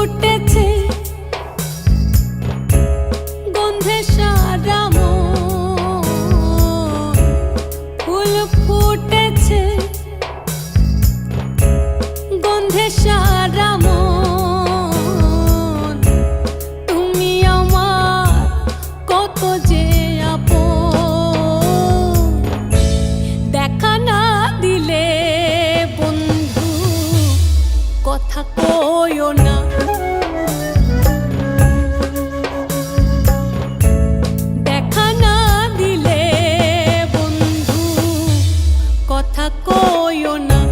ফুটেছে। গন্ধে সারা ফুল ফুটেছে। তুমি আমার কত যে No.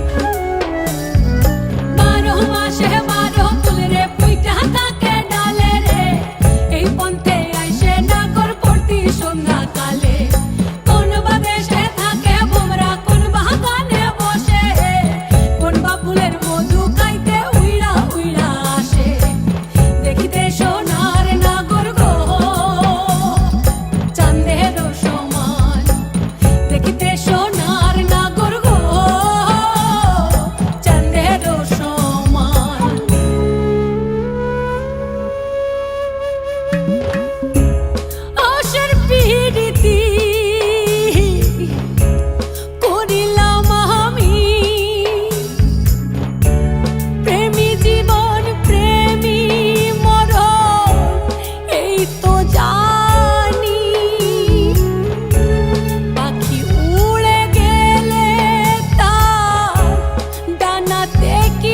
They